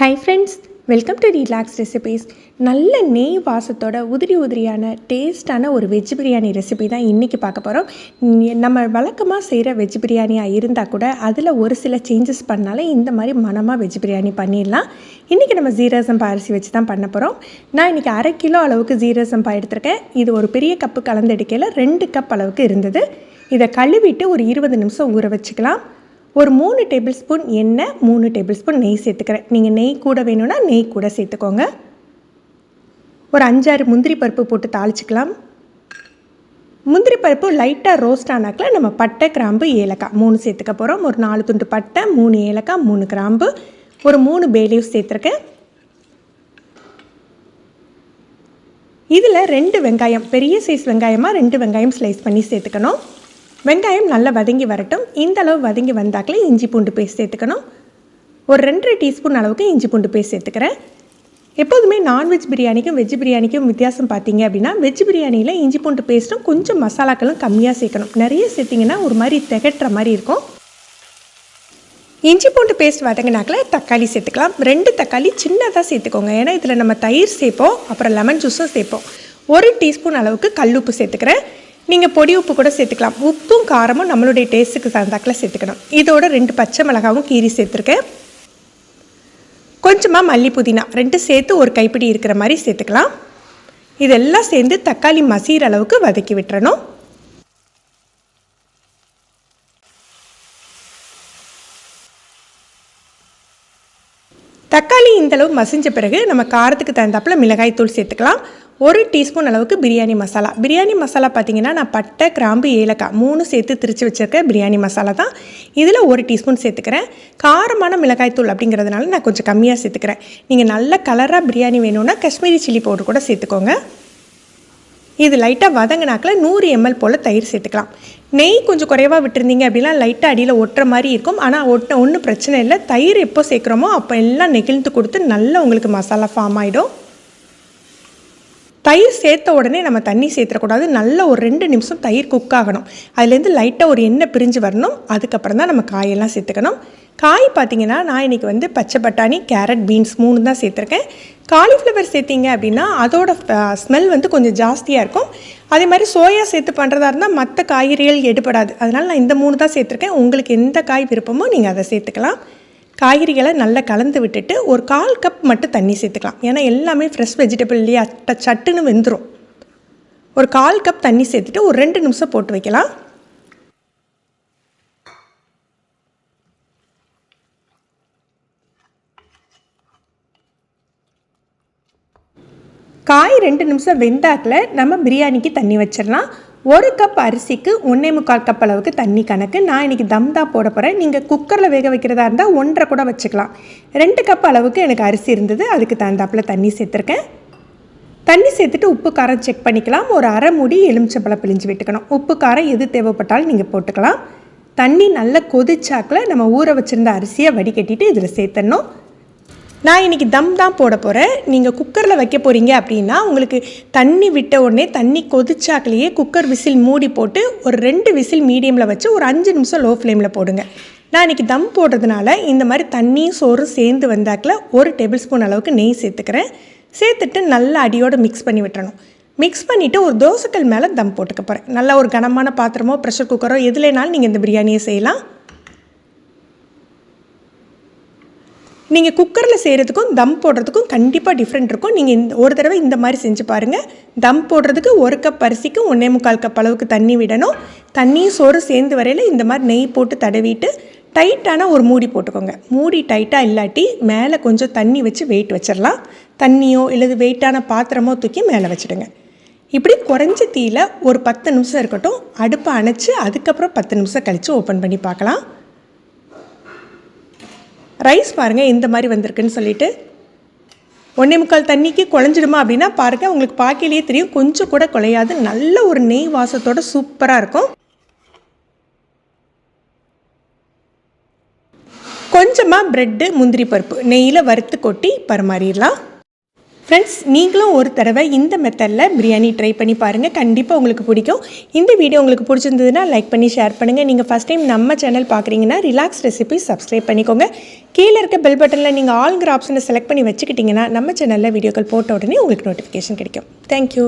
Hi friends welcome to relax recipes நல்ல நெய் வாசத்தோட உதிரி உதிரியான டேஸ்டான ஒரு வெஜ் பிரியாணி ரெசிபி தான் இன்றைக்கி பார்க்க போகிறோம் நம்ம வழக்கமாக செய்கிற வெஜ் பிரியாணியாக இருந்தால் கூட அதில் ஒரு சில சேஞ்சஸ் பண்ணாலே இந்த மாதிரி மனமாக வெஜ் பிரியாணி பண்ணிடலாம். இன்றைக்கி நம்ம ஜீரக அரிசி வச்சு தான் பண்ண போகிறோம் நான் இன்றைக்கி அரை கிலோ அளவுக்கு ஜீரக எடுத்திருக்கேன். இது ஒரு பெரிய கப்பு கலந்து எடுக்கையில் ரெண்டு கப் அளவுக்கு இருந்தது. இதை கழுவிட்டு ஒரு இருபது நிமிஷம் ஊற வச்சுக்கலாம். ஒரு மூணு டேபிள் ஸ்பூன் எண்ணெய் மூணு டேபிள் ஸ்பூன் நெய் சேர்த்துக்கிறேன். நீங்கள் நெய் கூட வேணும்னா நெய் கூட சேர்த்துக்கோங்க. ஒரு அஞ்சாறு முந்திரி பருப்பு போட்டு தாளிச்சிக்கலாம். முந்திரி பருப்பு லைட்டாக ரோஸ்ட் ஆனாக்கில் நம்ம பட்டை கிராம்பு ஏலக்காய் மூணு சேர்த்துக்க போகிறோம் ஒரு நாலு துண்டு பட்டை மூணு ஏலக்காய் மூணு கிராம்பு. ஒரு மூணு பேலீவ் சேர்த்துருக்கேன். இதில் ரெண்டு வெங்காயம் பெரிய சைஸ் வெங்காயமாக ரெண்டு வெங்காயம் ஸ்லைஸ் பண்ணி சேர்த்துக்கணும். வெங்காயம் நல்லா வதங்கி வரட்டும். இந்த அளவு வதங்கி வந்தாக்களே இஞ்சி பூண்டு பேஸ்ட் சேர்த்துக்கணும். ஒரு ரெண்டரை டீஸ்பூன் அளவுக்கு இஞ்சி பூண்டு பேஸ்ட் சேர்த்துக்கிறேன். எப்போதுமே நான்வெஜ் பிரியாணிக்கும் வெஜ் பிரியாணிக்கும் வித்தியாசம் பார்த்தீங்க அப்படின்னா வெஜ் பிரியாணியில் இஞ்சி பூண்டு பேஸ்ட்டும் கொஞ்சம் மசாலாக்களும் கம்மியாக சேர்க்கணும். நிறைய சேர்த்திங்கன்னா ஒரு மாதிரி திகட்டுற மாதிரி இருக்கும். இஞ்சி பூண்டு பேஸ்ட் வதங்கினாக்கில் தக்காளி சேர்த்துக்கலாம். ரெண்டு தக்காளி சின்னதாக சேர்த்துக்கோங்க. ஏன்னா இதில் நம்ம தயிர் சேர்ப்போம் அப்புறம் லெமன் ஜூஸும் சேர்ப்போம். ஒரு டீஸ்பூன் அளவுக்கு கல்லுப்பு சேர்த்துக்கிறேன். நீங்கள் பொடி உப்பு கூட சேர்த்துக்கலாம். உப்பும் காரமும் நம்மளுடைய டேஸ்ட்டுக்கு தகுந்தாக்கில் சேர்த்துக்கணும். இதோட ரெண்டு பச்சை மிளகாவும் கீரி சேர்த்துருக்கேன். கொஞ்சமாக மல்லி புதினா ரெண்டு சேர்த்து ஒரு கைப்பிடி இருக்கிற மாதிரி சேர்த்துக்கலாம். இதெல்லாம் சேர்ந்து தக்காளி மசீர அளவுக்கு வதக்கி விட்டுறணும். தக்காளி இந்தளவு மசிஞ்ச பிறகு நம்ம காரத்துக்கு தகுந்தாப்பில் மிளகாய் தூள் சேர்த்துக்கலாம். ஒரு டீஸ்பூன் அளவுக்கு பிரியாணி மசாலா. பிரியாணி மசாலா பார்த்திங்கன்னா நான் பட்டை கிராம்பு ஏலக்காய் மூணு சேர்த்து திரித்து வச்சுருக்க பிரியாணி மசாலா தான். இதில் ஒரு டீஸ்பூன் சேர்த்துக்கிறேன். காரமான மிளகாய் தூள் அப்படிங்கிறதுனால நான் கொஞ்சம் கம்மியாக சேர்த்துக்கிறேன். நீங்கள் நல்ல கலராக பிரியாணி வேணும்னா காஷ்மீரி சில்லி பவுடர் கூட சேர்த்துக்கோங்க. இது லைட்டாக வதங்கினாக்கில் நூறு எம்எல் போல் தயிர் சேர்த்துக்கலாம். நெய் கொஞ்சம் குறைவாக விட்டுருந்தீங்க அப்படின்னா லைட்டாக அடியில் ஒட்டுற மாதிரி இருக்கும். ஆனால் ஒட்ட ஒன்றும் பிரச்சனை இல்லை. தயிர் எப்போ சேர்க்குறோமோ அப்போ எல்லாம் நெகிழ்ந்து கொடுத்து நல்லா உங்களுக்கு மசாலா ஃபார்ம் ஆகிடும் தயிர் சேர்த்த உடனே நம்ம தண்ணி சேர்த்துடக்கூடாது நல்ல ஒரு ரெண்டு நிமிஷம் தயிர் குக் ஆகணும். அதுலேருந்து லைட்டாக ஒரு எண்ணெய் பிரிஞ்சு வரணும். அதுக்கப்புறம் தான் நம்ம காயெல்லாம் சேர்த்துக்கணும். காய் பார்த்திங்கன்னா நான் இன்றைக்கி வந்து பச்சை பட்டாணி கேரட் பீன்ஸ் மூணு தான் சேர்த்துருக்கேன். காலிஃப்ளவர் சேர்த்திங்க அப்படின்னா அதோட ஸ்மெல் வந்து கொஞ்சம் ஜாஸ்தியாக இருக்கும். அதே மாதிரி சோயா சேர்த்து பண்ணுறதா இருந்தால் மற்ற காய்கறிகள் எடுபடாது. அதனால் நான் இந்த மூணு தான் சேர்த்துருக்கேன். உங்களுக்கு எந்த காய் விருப்பமோ நீங்கள் அதை சேர்த்துக்கலாம். காய்கறிகளை நல்லா கலந்து விட்டுட்டு ஒரு கால் கப் மட்டும் தண்ணி சேர்த்துக்கலாம். ஏன்னா எல்லாமே ஃப்ரெஷ் வெஜிடபிள் இல்லையா? சட்டுன்னு வெந்துடும் ஒரு கால் கப் தண்ணி சேர்த்துட்டு ஒரு ரெண்டு நிமிஷம் போட்டு வைக்கலாம். காய் ரெண்டு நிமிஷம் வெந்தாக்கில் நம்ம பிரியாணிக்கு தண்ணி வச்சிடலாம். ஒரு கப் அரிசிக்கு ஒன்றே முக்கால் கப் அளவுக்கு தண்ணி கணக்கு. நான் இன்றைக்கி தம் தான் போட போகிறேன் நீங்கள் குக்கரில் வேக வைக்கிறதா இருந்தால் ஒன்றரை கூட வச்சுக்கலாம். ரெண்டு கப் அளவுக்கு எனக்கு அரிசி இருந்தது. அதுக்கு தகுந்தாப்பில் தண்ணி சேர்த்துருக்கேன். தண்ணி சேர்த்துட்டு உப்பு காரம் செக் பண்ணிக்கலாம். ஒரு அரை மூடி எலுமிச்சம்பழம் பிழிஞ்சு விட்டுக்கணும். உப்பு காரம் எது தேவைப்பட்டாலும் நீங்கள் போட்டுக்கலாம். தண்ணி நல்லா கொதிச்சாக்கில் நம்ம ஊற வச்சுருந்த அரிசியை வடிகட்டிட்டு இதில் சேர்த்துடணும். நான் இன்றைக்கி தம் தான் போட போகிறேன் நீங்கள் குக்கரில் வைக்க போகிறீங்க அப்படின்னா உங்களுக்கு தண்ணி விட்ட உடனே தண்ணி கொதிச்சாக்கலையே குக்கர் விசில் மூடி போட்டு ஒரு ரெண்டு விசில் மீடியமில் வச்சு ஒரு அஞ்சு நிமிஷம் லோ ஃப்ளேமில் போடுங்க. நான் இன்றைக்கி தம் போடுறதுனால இந்த மாதிரி தண்ணியும் சோறும் சேர்ந்து வந்தாக்கில் ஒரு டேபிள் ஸ்பூன் அளவுக்கு நெய் சேர்த்துக்கிறேன். சேர்த்துட்டு நல்லா அடியோடு மிக்ஸ் பண்ணி விட்டுறணும். மிக்ஸ் பண்ணிவிட்டு ஒரு தோசைக்கல் மேலே தம் போட்டுக்க போகிறேன் நல்லா ஒரு கனமான பாத்திரமோ ப்ரெஷர் குக்கரோ எதுலேனாலும் நீங்கள் இந்த பிரியாணியை செய்யலாம். நீங்கள் குக்கரில் செய்கிறதுக்கும் தம் போடுறதுக்கும் கண்டிப்பாக டிஃப்ரெண்ட் இருக்கும். நீங்கள் இந்த ஒரு தடவை இந்த மாதிரி செஞ்சு பாருங்கள் தம் போடுறதுக்கு ஒரு கப் அரிசிக்கு ஒன்றே முக்கால் கப் அளவுக்கு தண்ணி விடணும். தண்ணியும் சோறு சேர்ந்து வரையில் இந்த மாதிரி நெய் போட்டு தடவிட்டு டைட்டான ஒரு மூடி போட்டுக்கோங்க. மூடி டைட்டாக இல்லாட்டி மேலே கொஞ்சம் தண்ணி வச்சு வெயிட் வச்சிடலாம். தண்ணியோ இல்லது வெயிட்டான பாத்திரமோ தூக்கி மேலே வச்சுடுங்க. இப்படி குறைஞ்ச தீயில் ஒரு பத்து நிமிஷம் இருக்கட்டும். அடுப்பை அணைச்சி அதுக்கப்புறம் பத்து நிமிஷம் கழித்து ஓப்பன் பண்ணி பார்க்கலாம். ரைஸ் பாருங்கள் இந்த மாதிரி வந்திருக்குன்னு சொல்லிட்டு. ஒன்றே முக்கால் தண்ணிக்கு குழஞ்சிடுமா அப்படின்னா பாருங்கள் உங்களுக்கு பார்க்கலையே தெரியும் கொஞ்சம் கூட குலையாது நல்ல ஒரு நெய் வாசத்தோட சூப்பராக இருக்கும். கொஞ்சமாக ப்ரெட்டு முந்திரி பருப்பு நெய்யில் வறுத்து கொட்டி பரிமாறிடலாம். ஃப்ரெண்ட்ஸ் நீங்களும் ஒரு தடவை இந்த மெத்தடில் பிரியாணி ட்ரை பண்ணி பாருங்கள் கண்டிப்பாக உங்களுக்கு பிடிக்கும். இந்த வீடியோ உங்களுக்கு பிடிச்சிருந்ததுன்னா லைக் பண்ணி ஷேர் பண்ணுங்கள் நீங்கள் ஃபஸ்ட் டைம் நம்ம சேனல் பார்க்குறீங்கன்னா ரிலாக்ஸ் ரெசிபி சப்ஸ்கிரைப் பண்ணிக்கோங்க. கீழே இருக்க பெல் பட்டனில் நீங்கள் ஆல்ங்கிற ஆப்ஷனை செலக்ட் பண்ணி வச்சுக்கிட்டிங்கன்னா நம்ம சேனலில் வீடியோக்கள் போட்ட உடனே உங்களுக்கு நோட்டிஃபிகேஷன் கிடைக்கும். தேங்க்யூ